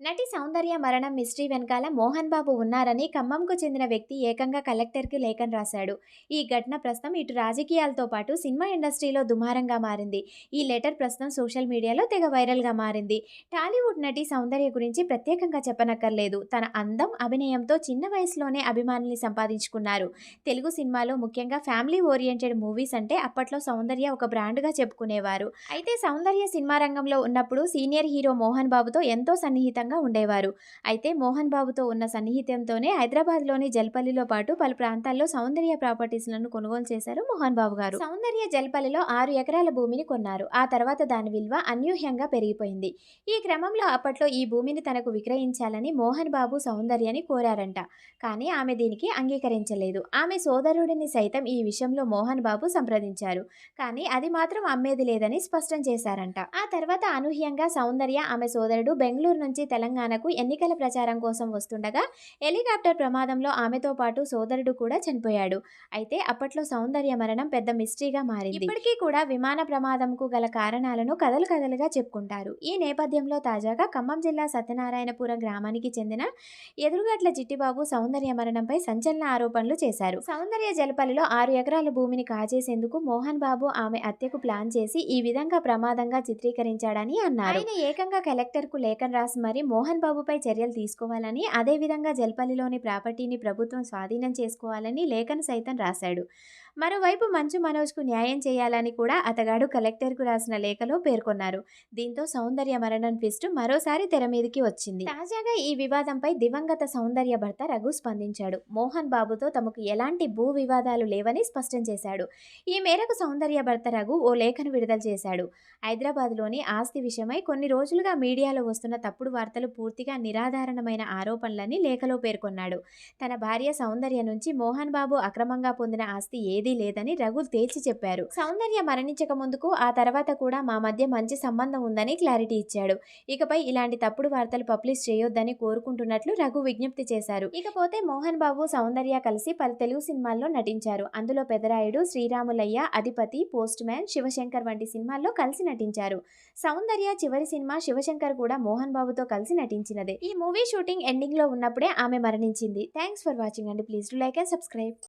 నటి సౌందర్య మరణం మిస్టరీ వెనకాల మోహన్ బాబు ఉన్నారని ఖమ్మంకు చెందిన వ్యక్తి ఏకంగా కలెక్టర్కి లేఖను రాశాడు. ఈ ఘటన ప్రస్తుతం ఇటు రాజకీయాలతో పాటు సినిమా ఇండస్ట్రీలో దుమారంగా మారింది. ఈ లెటర్ ప్రస్తుతం సోషల్ మీడియాలో తెగ వైరల్గా మారింది. టాలీవుడ్ నటి సౌందర్య గురించి ప్రత్యేకంగా చెప్పనక్కర్లేదు. తన అందం అభినయంతో చిన్న వయసులోనే అభిమానుల్ని సంపాదించుకున్నారు. తెలుగు సినిమాలో ముఖ్యంగా ఫ్యామిలీ ఓరియంటెడ్ మూవీస్ అంటే అప్పట్లో సౌందర్య ఒక బ్రాండ్గా చెప్పుకునేవారు. అయితే సౌందర్య సినిమా రంగంలో ఉన్నప్పుడు సీనియర్ హీరో మోహన్ బాబుతో ఎంతో సన్నిహితంగా ఉండేవారు. అయితే మోహన్ బాబుతో ఉన్న సన్నిహితంతోనే హైదరాబాద్లోని జల్పల్లిలో పాటు పలు ప్రాంతాల్లో సౌందర్య ప్రాపర్టీస్లను కొనుగోలు చేశారు మోహన్ బాబు గారు. సౌందర్య జల్పల్లిలో ఆరు ఎకరాల భూమిని కొన్నారు. ఆ తర్వాత దాని విలువ అన్యూహ్యంగా పెరిగిపోయింది. ఈ క్రమంలో అప్పట్లో ఈ భూమిని తనకు విక్రయించాలని మోహన్ బాబు సౌందర్యని కోరారంట. కానీ ఆమె దీనికి అంగీకరించలేదు. ఆమె సోదరుడిని సైతం ఈ విషయంలో మోహన్ బాబు సంప్రదించారు. కానీ అది మాత్రం అమ్మేది లేదని స్పష్టం చేశారంట. ఆ తర్వాత అనూహ్యంగా సౌందర్య ఆమె సోదరుడు బెంగళూరు నుంచి తెలంగాణకు ఎన్నికల ప్రచారం కోసం వస్తుండగా హెలికాప్టర్ ప్రమాదంలో ఆమెతో పాటు సోదరుడు కూడా చనిపోయాడు. అయితే అప్పట్లో సౌందర్య మరణం పెద్ద మిస్టరీగా మారింది. ఇప్పటికీ కూడా విమాన ప్రమాదంకు గల కారణాలను కథలు కథలుగా చెప్పుకుంటారు. ఈ నేపథ్యంలో తాజాగా ఖమ్మం జిల్లా సత్యనారాయణపురం గ్రామానికి చెందిన ఎదురుగట్ల చిట్టిబాబు సౌందర్య మరణంపై సంచలన ఆరోపణలు చేశారు. సౌందర్య జలపల్లిలో ఆరు ఎకరాల భూమిని కాజేసేందుకు మోహన్ బాబు ఆమె హత్యకు ప్లాన్ చేసి ఈ విధంగా ప్రమాదంగా చిత్రీకరించాడని అన్నారు. ఆయన ఏకంగా కలెక్టర్కు లేఖను రాసి మరి మోహన్ బాబుపై చర్యలు తీసుకోవాలని అదేవిధంగా జల్పల్లిలోని ప్రాపర్టీని ప్రభుత్వం స్వాధీనం చేసుకోవాలని లేఖను సైతం రాశాడు. మరోవైపు మంచు మనోజ్కు న్యాయం చేయాలని కూడా అతగాడు కలెక్టర్కు రాసిన లేఖలో పేర్కొన్నారు. దీంతో సౌందర్య మరణం ట్విస్ట్ మరోసారి తెర మీదకి వచ్చింది. తాజాగా ఈ వివాదంపై దివంగత సౌందర్య భర్త రఘు స్పందించాడు. మోహన్ బాబుతో తమకు ఎలాంటి భూ వివాదాలు లేవని స్పష్టం చేశాడు. ఈ మేరకు సౌందర్య భర్త రఘు ఓ లేఖను విడుదల చేశాడు. హైదరాబాద్లోని ఆస్తి విషయమై కొన్ని రోజులుగా మీడియాలో వస్తున్న తప్పుడు వార్తలు పూర్తిగా నిరాధారణమైన ఆరోపణలని లేఖలో పేర్కొన్నాడు. తన భార్య సౌందర్య నుంచి మోహన్ బాబు అక్రమంగా పొందిన ఆస్తి ఏది లేదని రఘు తేల్చి చెప్పారు. సౌందర్య మరణించక ముందుకు ఆ తర్వాత కూడా మా మధ్య మంచి సంబంధం ఉందని క్లారిటీ ఇచ్చాడు. ఇకపై ఇలాంటి తప్పుడు వార్తలు పబ్లిష్ చేయొద్దని కోరుకుంటున్నట్లు రఘు విజ్ఞప్తి చేశారు. ఇకపోతే మోహన్ బాబు సౌందర్య కలిసి పలు తెలుగు సినిమాల్లో నటించారు. అందులో పెదరాయుడు శ్రీరాములయ్య అధిపతి పోస్ట్ మ్యాన్ శివశంకర్ వంటి సినిమాల్లో కలిసి నటించారు. సౌందర్య చివరి సినిమా శివశంకర్ కూడా మోహన్ బాబుతో కలిసి నటించినదే. ఈ మూవీ షూటింగ్ ఎండింగ్లో ఉన్నప్పుడే ఆమె మరణించింది. థ్యాంక్స్ ఫర్ వాచింగ్ అండి. Please like and subscribe.